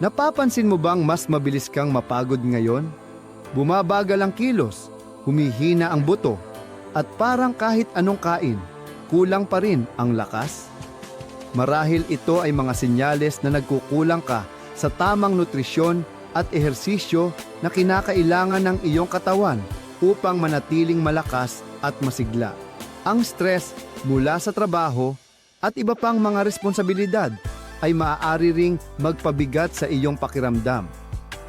Napapansin mo bang mas mabilis kang mapagod ngayon? Bumabagal ang kilos, humihina ang buto, at parang kahit anong kain, kulang pa rin ang lakas? Marahil ito ay mga senyales na nagkukulang ka sa tamang nutrisyon at ehersisyo na kinakailangan ng iyong katawan upang manatiling malakas at masigla. Ang stress mula sa trabaho at iba pang mga responsibilidad ay maaari ring magpabigat sa iyong pakiramdam.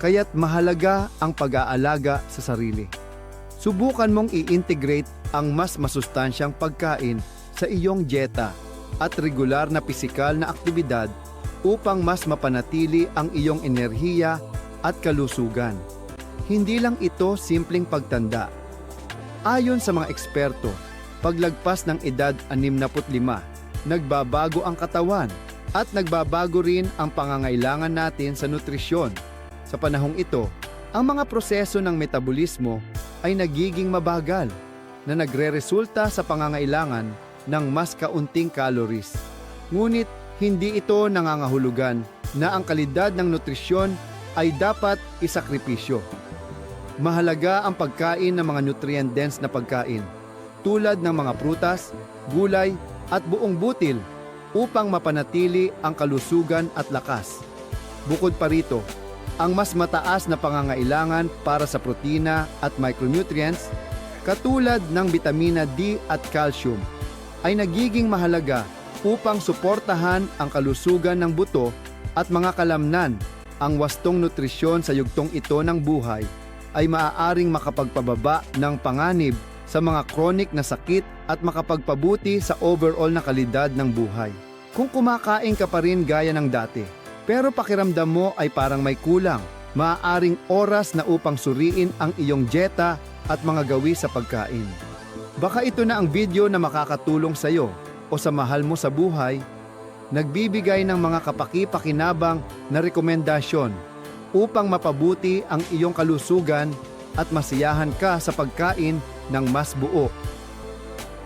Kaya't mahalaga ang pag-aalaga sa sarili. Subukan mong i-integrate ang mas masustansyang pagkain sa iyong dieta at regular na pisikal na aktibidad upang mas mapanatili ang iyong enerhiya at kalusugan. Hindi lang ito simpleng pagtanda. Ayon sa mga eksperto, paglagpas ng edad 65, nagbabago ang katawan at nagbabago rin ang pangangailangan natin sa nutrisyon. Sa panahong ito, ang mga proseso ng metabolismo ay nagiging mabagal na nagre-resulta sa pangangailangan ng mas kaunting calories. Ngunit hindi ito nangangahulugan na ang kalidad ng nutrisyon ay dapat isakripisyo. Mahalaga ang pagkain ng mga nutrient-dense na pagkain tulad ng mga prutas, gulay at buong butil upang mapanatili ang kalusugan at lakas. Bukod pa rito, ang mas mataas na pangangailangan para sa protina at micronutrients katulad ng vitamina D at calcium ay nagiging mahalaga upang suportahan ang kalusugan ng buto at mga kalamnan. Ang wastong nutrisyon sa yugtong ito ng buhay ay maaaring makapagpababa ng panganib sa mga chronic na sakit at makapagpabuti sa overall na kalidad ng buhay. Kung kumakain ka pa rin gaya ng dati, pero pakiramdam mo ay parang may kulang, maaaring oras na upang suriin ang iyong dieta at mga gawi sa pagkain. Baka ito na ang video na makakatulong sa iyo o sa mahal mo sa buhay, nagbibigay ng mga kapaki-pakinabang na rekomendasyon upang mapabuti ang iyong kalusugan at masiyahan ka sa pagkain ng mas buo.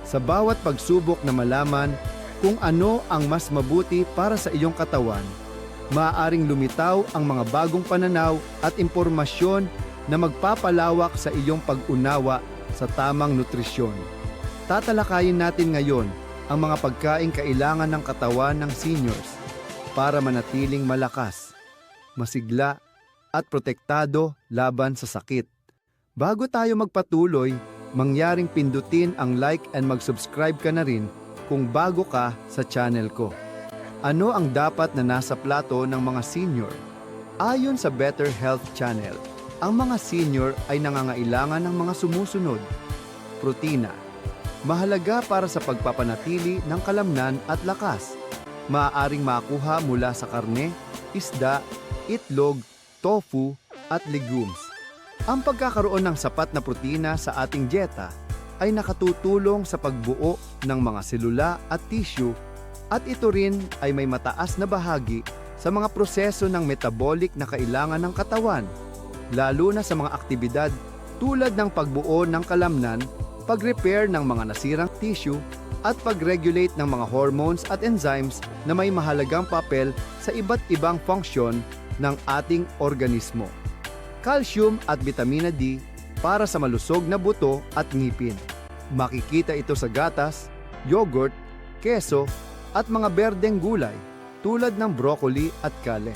Sa bawat pagsubok na malaman kung ano ang mas mabuti para sa iyong katawan, maaaring lumitaw ang mga bagong pananaw at impormasyon na magpapalawak sa iyong pag-unawa sa tamang nutrisyon. Tatalakayin natin ngayon ang mga pagkain kailangan ng katawan ng seniors para manatiling malakas, masigla at protektado laban sa sakit. Bago tayo magpatuloy, mangyaring pindutin ang like and mag-subscribe ka na rin kung bago ka sa channel ko. Ano ang dapat na nasa plato ng mga senior? Ayon sa Better Health Channel, ang mga senior ay nangangailangan ng mga sumusunod. Protina. Mahalaga para sa pagpapanatili ng kalamnan at lakas. Maaaring makuha mula sa karne, isda, itlog, tofu, at legumes. Ang pagkakaroon ng sapat na protina sa ating dieta ay nakatutulong sa pagbuo ng mga selula at tissue at ito rin ay may mataas na bahagi sa mga proseso ng metabolic na kailangan ng katawan, lalo na sa mga aktibidad tulad ng pagbuo ng kalamnan, pag-repair ng mga nasirang tissue, at pag-regulate ng mga hormones at enzymes na may mahalagang papel sa iba't ibang funksyon ng ating organismo. Calcium at vitamina D para sa malusog na buto at ngipin. Makikita ito sa gatas, yogurt, keso, at mga berdeng gulay tulad ng broccoli at kale.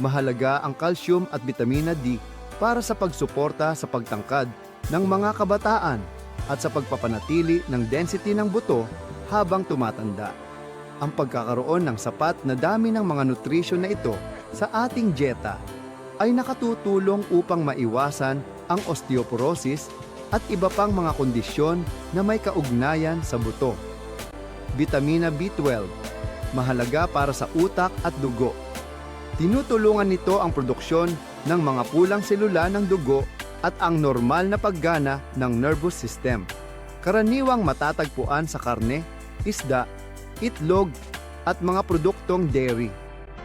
Mahalaga ang calcium at vitamina D para sa pagsuporta sa pagtangkad ng mga kabataan at sa pagpapanatili ng density ng buto habang tumatanda. Ang pagkakaroon ng sapat na dami ng mga nutrisyon na ito sa ating dieta ay nakatutulong upang maiwasan ang osteoporosis at iba pang mga kondisyon na may kaugnayan sa buto. Vitamina B12, mahalaga para sa utak at dugo. Tinutulungan nito ang produksyon ng mga pulang selula ng dugo at ang normal na paggana ng nervous system. Karaniwang matatagpuan sa karne, isda, itlog at mga produktong dairy.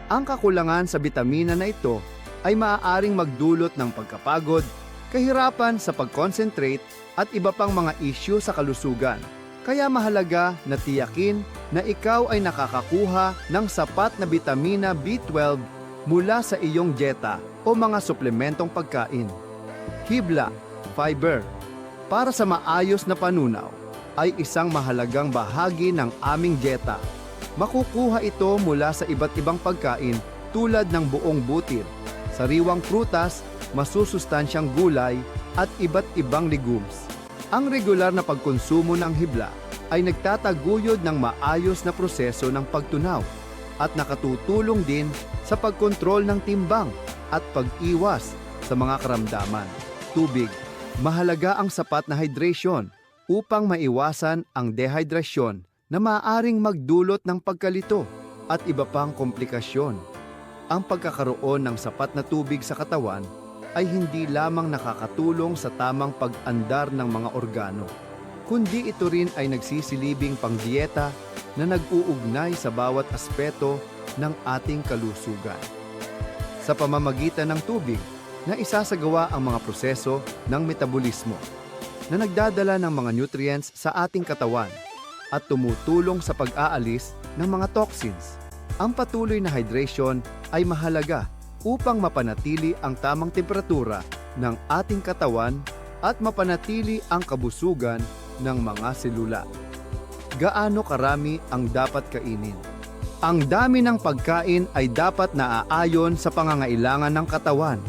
Ang kakulangan sa bitamina na ito ay maaaring magdulot ng pagkapagod, kahirapan sa pag-concentrate at iba pang mga issue sa kalusugan. Kaya mahalaga na tiyakin na ikaw ay nakakakuha ng sapat na bitamina B12 mula sa iyong dieta o mga suplementong pagkain. Hibla, fiber, para sa maayos na panunaw, ay isang mahalagang bahagi ng aming dieta. Makukuha ito mula sa iba't ibang pagkain tulad ng buong butil, sariwang prutas, masusustansyang gulay, at iba't ibang legumes. Ang regular na pagkonsumo ng hibla ay nagtataguyod ng maayos na proseso ng pagtunaw at nakatutulong din sa pagkontrol ng timbang at pag-iwas sa mga karamdaman. Tubig. Mahalaga ang sapat na hydration upang maiwasan ang dehydrasyon na maaaring magdulot ng pagkalito at iba pang komplikasyon. Ang pagkakaroon ng sapat na tubig sa katawan ay hindi lamang nakakatulong sa tamang pag-andar ng mga organo, kundi ito rin ay nagsisilibing pangdieta na nag-uugnay sa bawat aspeto ng ating kalusugan. Sa pamamagitan ng tubig, na isasagawa ang mga proseso ng metabolismo na nagdadala ng mga nutrients sa ating katawan at tumutulong sa pag-aalis ng mga toxins. Ang patuloy na hydration ay mahalaga upang mapanatili ang tamang temperatura ng ating katawan at mapanatili ang kabusugan ng mga selula. Gaano karami ang dapat kainin? Ang dami ng pagkain ay dapat naaayon sa pangangailangan ng katawan.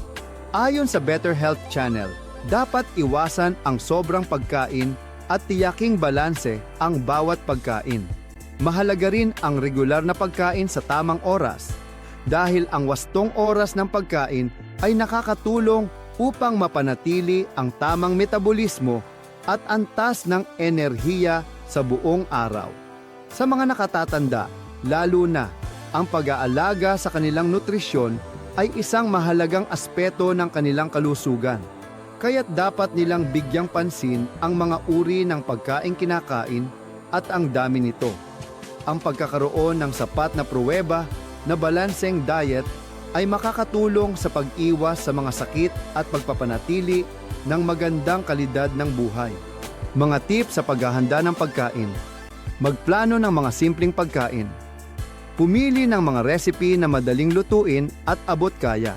Ayon sa Better Health Channel, dapat iwasan ang sobrang pagkain at tiyaking balanse ang bawat pagkain. Mahalaga rin ang regular na pagkain sa tamang oras dahil ang wastong oras ng pagkain ay nakakatulong upang mapanatili ang tamang metabolismo at antas ng enerhiya sa buong araw. Sa mga nakatatanda, lalo na ang pag-aalaga sa kanilang nutrisyon ay isang mahalagang aspeto ng kanilang kalusugan. Kaya't dapat nilang bigyang pansin ang mga uri ng pagkain kinakain at ang dami nito. Ang pagkakaroon ng sapat na pruweba na balanseng diet ay makakatulong sa pag-iwas sa mga sakit at pagpapanatili ng magandang kalidad ng buhay. Mga tips sa paghahanda ng pagkain. Magplano ng mga simpleng pagkain. Pumili ng mga recipe na madaling lutuin at abot kaya.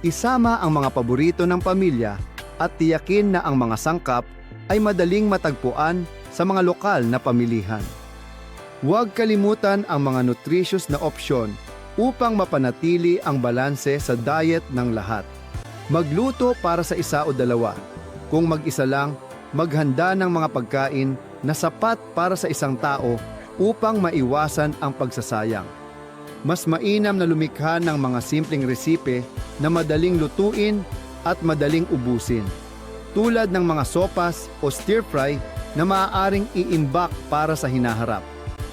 Isama ang mga paborito ng pamilya at tiyakin na ang mga sangkap ay madaling matagpuan sa mga lokal na pamilihan. Huwag kalimutan ang mga nutritious na opsyon upang mapanatili ang balanse sa diet ng lahat. Magluto para sa isa o dalawa. Kung mag-isa lang, maghanda ng mga pagkain na sapat para sa isang tao upang maiwasan ang pagsasayang. Mas mainam na lumikha ng mga simpleng resipe na madaling lutuin at madaling ubusin. Tulad ng mga sopas o stir-fry na maaaring iimbak para sa hinaharap.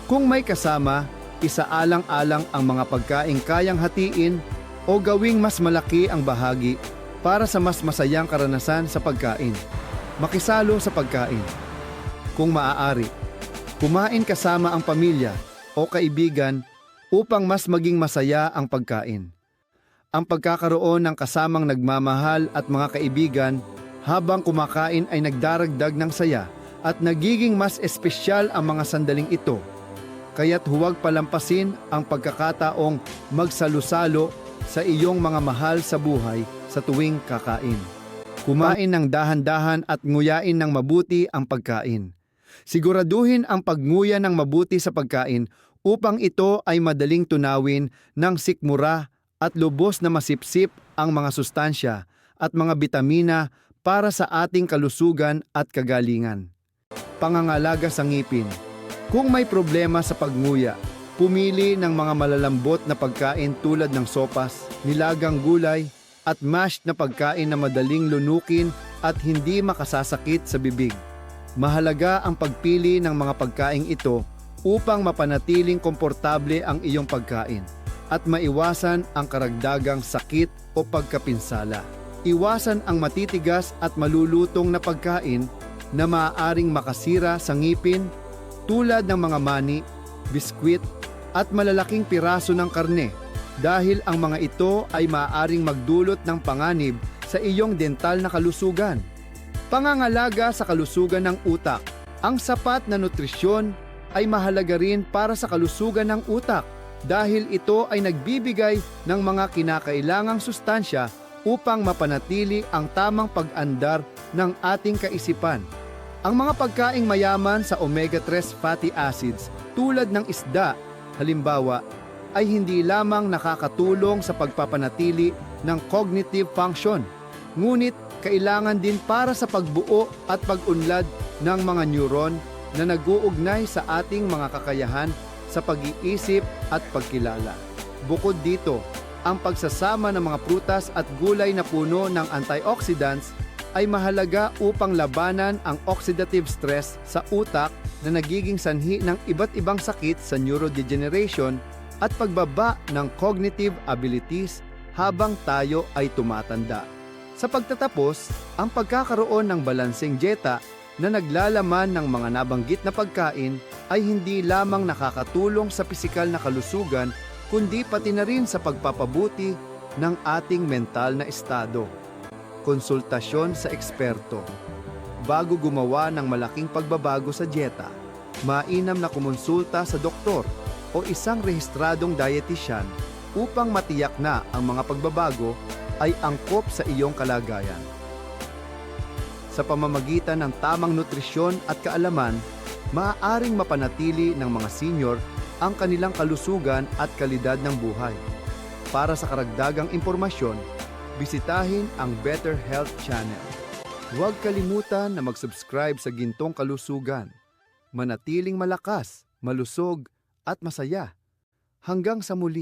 Kung may kasama, isaalang-alang ang mga pagkain kayang hatiin o gawing mas malaki ang bahagi para sa mas masayang karanasan sa pagkain. Makisalo sa pagkain. Kung maaari, kumain kasama ang pamilya o kaibigan upang mas maging masaya ang pagkain. Ang pagkakaroon ng kasamang nagmamahal at mga kaibigan habang kumakain ay nagdaragdag ng saya at nagiging mas espesyal ang mga sandaling ito. Kaya't huwag palampasin ang pagkakataong magsalusalo sa iyong mga mahal sa buhay sa tuwing kakain. Kumain ng dahan-dahan at nguyain ng mabuti ang pagkain. Siguraduhin ang pagnguya ng mabuti sa pagkain upang ito ay madaling tunawin ng sikmura at lubos na masipsip ang mga sustansya at mga bitamina para sa ating kalusugan at kagalingan. Pangangalaga sa ngipin. Kung may problema sa pagnguya, pumili ng mga malalambot na pagkain tulad ng sopas, nilagang gulay, at mashed na pagkain na madaling lunukin at hindi makasasakit sa bibig. Mahalaga ang pagpili ng mga pagkain ito upang mapanatiling komportable ang iyong pagkain at maiwasan ang karagdagang sakit o pagkapinsala. Iwasan ang matitigas at malulutong na pagkain na maaaring makasira sa ngipin tulad ng mga mani, biskwit at malalaking piraso ng karne dahil ang mga ito ay maaaring magdulot ng panganib sa iyong dental na kalusugan. Pangangalaga sa kalusugan ng utak. Ang sapat na nutrisyon ay mahalaga rin para sa kalusugan ng utak. dahil ito ay nagbibigay ng mga kinakailangang sustansya upang mapanatili ang tamang pag-andar ng ating kaisipan. Ang mga pagkaing mayaman sa omega-3 fatty acids tulad ng isda, halimbawa, ay hindi lamang nakakatulong sa pagpapanatili ng cognitive function, ngunit kailangan din para sa pagbuo at pag-unlad ng mga neuron na nag-uugnay sa ating mga kakayahan sa pag-iisip at pagkilala. Bukod dito, ang pagsasama ng mga prutas at gulay na puno ng antioxidants ay mahalaga upang labanan ang oxidative stress sa utak na nagiging sanhi ng iba't ibang sakit sa neurodegeneration at pagbaba ng cognitive abilities habang tayo ay tumatanda. Sa pagtatapos, ang pagkakaroon ng balanseng dieta na naglalaman ng mga nabanggit na pagkain ay hindi lamang nakakatulong sa pisikal na kalusugan kundi pati na rin sa pagpapabuti ng ating mental na estado. Konsultasyon sa eksperto. Bago gumawa ng malaking pagbabago sa dieta, mainam na kumonsulta sa doktor o isang rehistradong dietitian upang matiyak na ang mga pagbabago ay angkop sa iyong kalagayan. Sa pamamagitan ng tamang nutrisyon at kaalaman, maaaring mapanatili ng mga senior ang kanilang kalusugan at kalidad ng buhay. Para sa karagdagang impormasyon, bisitahin ang Better Health Channel. Huwag kalimutan na mag-subscribe sa Gintong Kalusugan. Manatiling malakas, malusog, at masaya. Hanggang sa muli.